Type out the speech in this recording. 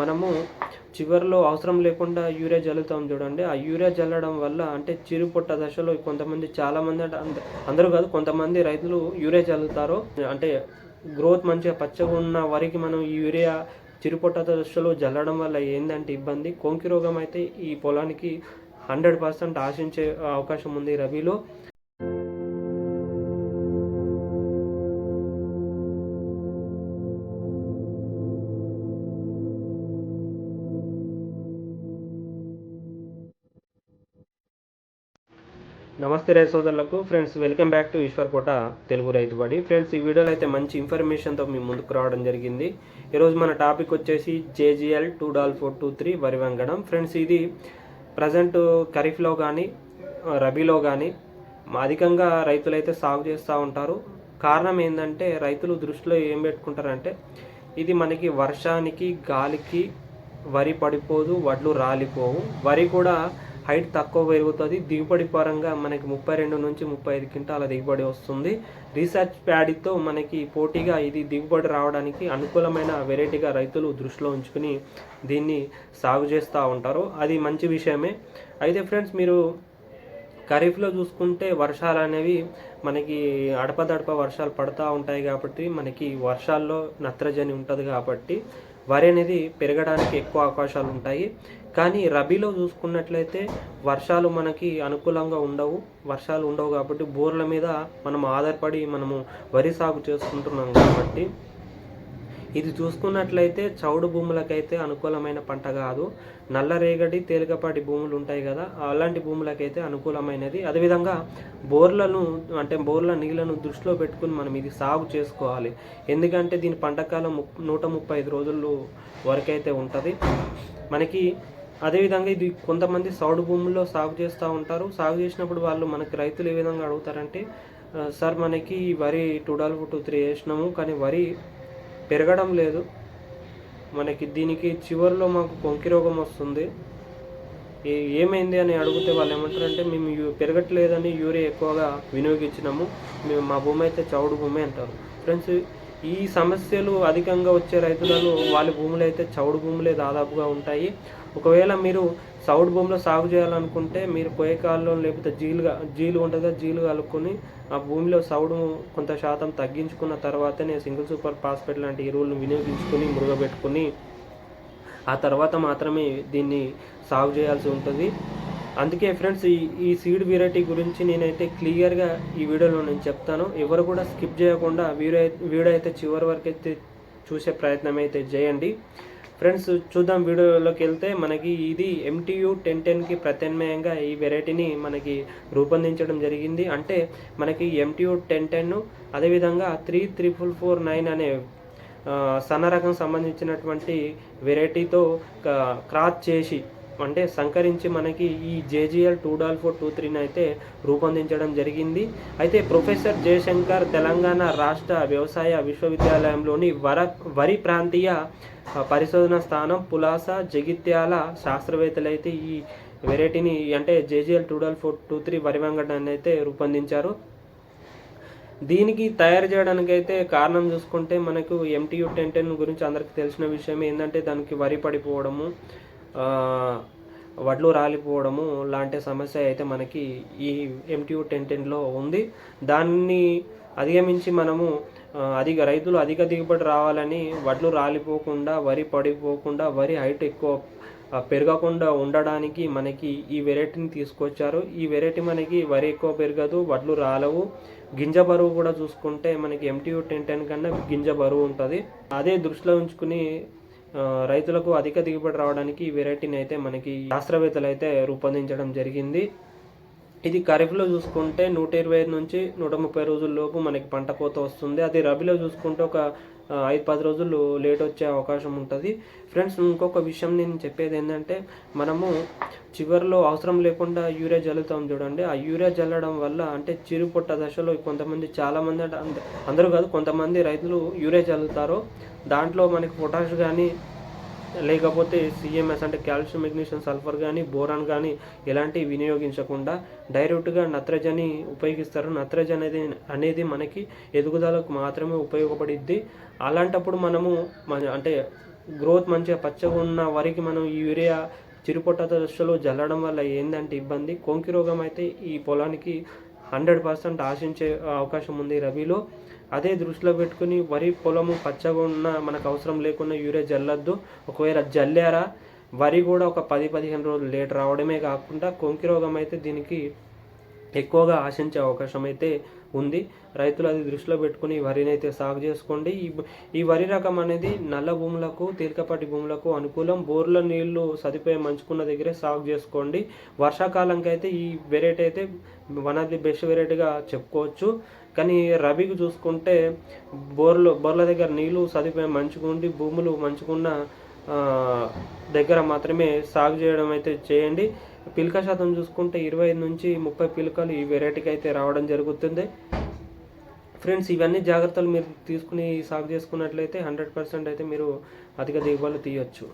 మనము చివరిలో అవసరం లేకుండా యూరియా జల్లుతాం చూడండి. ఆ యూరియా జల్లడం వల్ల అంటే చిరు పొట్ట దశలో కొంతమంది చాలామంది అంటే అందరూ కాదు కొంతమంది రైతులు యూరియా జల్లుతారు. అంటే గ్రోత్ మంచిగా పచ్చగా ఉన్న వరికి మనం ఈ యూరియా చిరుపొట్ట దశలో జల్లడం వల్ల ఏందంటే ఇబ్బంది. కొంకి రోగం అయితే ఈ పొలానికి హండ్రెడ్ పర్సెంట్ ఆశించే అవకాశం ఉంది రబీలో. నమస్తే రైతు సోదరులకు. Friends welcome back to Eshwar Kota Telugu Raithubadi. Friends ఈ వీడియోలో అయితే మంచి ఇన్ఫర్మేషన్తో మీ ముందుకు రావడం జరిగింది. ఈరోజు మన టాపిక్ వచ్చేసి JGL two double four two three వరి వంగడం. ఫ్రెండ్స్ ఇది ప్రజెంట్ ఖరీఫ్లో కానీ రబీలో కానీ అధికంగా రైతులైతే సాగు చేస్తూ ఉంటారు. కారణం ఏంటంటే రైతులు దృష్టిలో ఏం పెట్టుకుంటారంటే ఇది మనకి వర్షానికి గాలికి వరి పడిపోదు వడ్లు రాలిపోవు. వరి కూడా హైట్ తక్కువ పెరుగుతుంది. దిగుబడి పరంగా మనకి ముప్పై రెండు నుంచి ముప్పై ఐదు క్వింటాల దిగుబడి వస్తుంది. రీసెర్చ్ ప్యాడీతో మనకి పోటీగా ఇది దిగుబడి రావడానికి అనుకూలమైన వెరైటీగా రైతులు దృష్టిలో ఉంచుకుని దీన్ని సాగు చేస్తూ ఉంటారు. అది మంచి విషయమే. అయితే ఫ్రెండ్స్ మీరు ఖరీఫ్లో చూసుకుంటే వర్షాలు అనేవి మనకి అడపదడప వర్షాలు పడుతూ ఉంటాయి కాబట్టి మనకి వర్షాల్లో నత్రజని ఉంటుంది కాబట్టి వరి అనేది పెరగడానికి ఎక్కువ అవకాశాలు ఉంటాయి. కానీ రబీలో చూసుకున్నట్లయితే వర్షాలు మనకి అనుకూలంగా ఉండవు. వర్షాలు ఉండవు కాబట్టి బోర్ల మీద మనం ఆధారపడి మనము వరి సాగు చేసుకుంటున్నాం కాబట్టి ఇది చూసుకున్నట్లయితే చౌడు భూములకైతే అనుకూలమైన పంట కాదు. నల్లరేగడి తేలికపాటి భూములు ఉంటాయి కదా అలాంటి భూములకైతే అనుకూలమైనది. అదేవిధంగా బోర్లను అంటే బోర్ల నీళ్ళను దృష్టిలో పెట్టుకుని మనం ఇది సాగు చేసుకోవాలి. ఎందుకంటే దీని పంటకాలం నూట ముప్పై ఐదు రోజులు వరకైతే ఉంటుంది. మనకి అదేవిధంగా ఇది కొంతమంది సౌడు భూముల్లో సాగు చేస్తూ ఉంటారు. సాగు చేసినప్పుడు వాళ్ళు మనకి రైతులు ఏ విధంగా అడుగుతారంటే సార్ మనకి వరి టూ డాల్ టూ త్రీ వేసినాము కానీ వరి పెరగడం లేదు. మనకి దీనికి చివరిలో మాకు కొంకి రోగం వస్తుంది. ఏ- ఏమైంది అని అడిగితే వాళ్ళు ఏమంటారంటే మేము పెరగట్లేదని యూరియా ఎక్కువగా వినియోగించినాము. మేము మా భూమి అయితే చౌడు భూమి అంటారు. ఫ్రెండ్స్ ఈ సమస్యలు అధికంగా వచ్చే రైతులలో వాళ్ళ భూములు అయితే చౌడు భూములే దాదాపుగా ఉంటాయి. ఒకవేళ మీరు చౌడు భూమిలో సాగు చేయాలనుకుంటే మీరు కోయకాల్లో లేకపోతే జీలుగా జీలు ఉంటుందా? జీలు కలుపుకొని ఆ భూమిలో సౌడు కొంత శాతం తగ్గించుకున్న తర్వాతనే సింగిల్ సూపర్ ఫాస్ఫేట్ లాంటి ఎరువులను వినియోగించుకొని మురుగబెట్టుకుని ఆ తర్వాత మాత్రమే దీన్ని సాగు చేయాల్సి ఉంటుంది. అందుకే ఫ్రెండ్స్ ఈ ఈ సీడ్ వెరైటీ గురించి నేనైతే క్లియర్గా ఈ వీడియోలో నేను చెప్తాను. ఎవరు కూడా స్కిప్ చేయకుండా వీడియో వీడియో అయితే చివరి వరకు అయితే చూసే ప్రయత్నం అయితే చేయండి. ఫ్రెండ్స్ చూద్దాం వీడియోలోకి వెళ్తే మనకి ఇది ఎంటీయు టెన్ టెన్కి ప్రత్యామ్నాయంగా ఈ వెరైటీని మనకి రూపొందించడం జరిగింది. అంటే మనకి ఎంటీయు టెన్ టెన్ అదేవిధంగా త్రీ త్రిపుల్ ఫోర్ నైన్ అనే సన్న రకం సంబంధించినటువంటి వెరైటీతో క- క్రాస్ చేసి అంటే సంకరించి మనకి ఈ JGL two double four two త్రీని అయితే రూపొందించడం జరిగింది. అయితే ప్రొఫెసర్ జయశంకర్ తెలంగాణ రాష్ట్ర వ్యవసాయ విశ్వవిద్యాలయంలోని వర వరి ప్రాంతీయ పరిశోధన స్థానం పులాస జగిత్యాల శాస్త్రవేత్తలు అయితే ఈ వెరైటీని అంటే JGL two double four two three వరి వంగడాన్ని అయితే రూపొందించారు. దీనికి తయారు చేయడానికి అయితే కారణం చూసుకుంటే మనకు ఎంటీయూ టెన్ టెన్ గురించి అందరికి తెలిసిన విషయం ఏంటంటే దానికి వరి పడిపోవడము వడ్లు రాలిపోవడము లాంటి సమస్య అయితే మనకి ఈ ఎంటీయూ టెన్ టెన్లో ఉంది. దాన్ని అధిగమించి మనము అధిక రైతులు అధిక దిగుబడి రావాలని వడ్లు రాలిపోకుండా వరి పడిపోకుండా వరి హైట్ ఎక్కువ పెరగకుండా ఉండడానికి మనకి ఈ వెరైటీని తీసుకొచ్చారు. ఈ వెరైటీ మనకి వరి ఎక్కువ పెరగదు వడ్లు రాలవు. గింజ బరువు కూడా చూసుకుంటే మనకి ఎంటీయూ టెన్ టెన్ కన్నా గింజ బరువు ఉంటుంది. అదే దృష్టిలో ఉంచుకుని రైతులకు అధిక దిగుబడి రావడానికి ఈ వెరైటీని అయితే మనకి శాస్త్రవేత్తలు అయితే రూపొందించడం జరిగింది. ఇది ఖరీఫ్లో చూసుకుంటే నూట ఇరవై ఐదు నుంచి నూట ముప్పై రోజుల లోపు మనకి పంట కోత వస్తుంది. అది రబీలో చూసుకుంటే ఒక ఐదు పది రోజులు లేట్ వచ్చే అవకాశం ఉంటుంది. ఫ్రెండ్స్ ఇంకొక విషయం నేను చెప్పేది ఏంటంటే మనము చివరిలో అవసరం లేకుండా యూరియా జల్లుతాం చూడండి. ఆ యూరియా జల్లడం వల్ల అంటే చిరు పొట్ట దశలో కొంతమంది చాలామంది అంటే అందరూ కాదు కొంతమంది రైతులు యూరియా జల్లుతారు. దాంట్లో మనకి పొటాష్ కానీ లేకపోతే సిఎంఎస్ అంటే కాల్షియం మెగ్నీషియం సల్ఫర్ కానీ బోరాన్ కానీ ఎలాంటివి వినియోగించకుండా డైరెక్ట్గా నత్రజని ఉపయోగిస్తారు. నత్రజ అనేది అనేది మనకి ఎదుగుదలకు మాత్రమే ఉపయోగపడిద్ది. అలాంటప్పుడు మనము మన అంటే గ్రోత్ మంచిగా పచ్చగా ఉన్న వరికి మనం యూరియా చిరుపొట్ట దశలో జల్లడం వల్ల ఏందంటే ఇబ్బంది. కొంకి రోగం అయితే ఈ పొలానికి హండ్రెడ్ పర్సెంట్ ఆశించే అవకాశం ఉంది రబీలో. అదే దృష్టిలో పెట్టుకుని వరి పొలము పచ్చగా ఉన్న మనకు అవసరం లేకుండా యూరియా జల్లద్దు. ఒకవేళ జల్లారా వరి కూడా ఒక పది పదిహేను రోజులు లేట్ రావడమే కాకుండా కొంకి రోగం అయితే దీనికి ఎక్కువగా ఆశించే అవకాశం అయితే ఉంది. రైతులు అది దృష్టిలో పెట్టుకుని వరిని అయితే సాగు చేసుకోండి. ఈ ఈ వరి రకం అనేది నల్ల భూములకు తేలికపాటి భూములకు అనుకూలం. బోర్ల నీళ్ళు సదుపాయం మంచుకున్న దగ్గరే సాగు చేసుకోండి. వర్షాకాలంకి అయితే ఈ వెరైటీ అయితే వన్ ఆఫ్ ది బెస్ట్ వెరైటీగా చెప్పుకోవచ్చు. కానీ రబీకి చూసుకుంటే బోర్లు బోర్ల దగ్గర నీళ్ళు సదుపాయం మంచుకుండి భూములు మంచుకున్న దగ్గర మాత్రమే సాగు చేయడం అయితే చేయండి. పిలక శాతం చూసుకుంటే ఇరవై ఐదు నుంచి ముప్పై పిలకలు ఈ వెరైటీకి అయితే రావడం జరుగుతుంది. ఫ్రెండ్స్ ఇవన్నీ జాగ్రత్తలు మీరు తీసుకుని సాగు చేసుకున్నట్లయితే హండ్రెడ్ పర్సెంట్ అయితే మీరు అధిక దిగుబడులు తీయొచ్చు.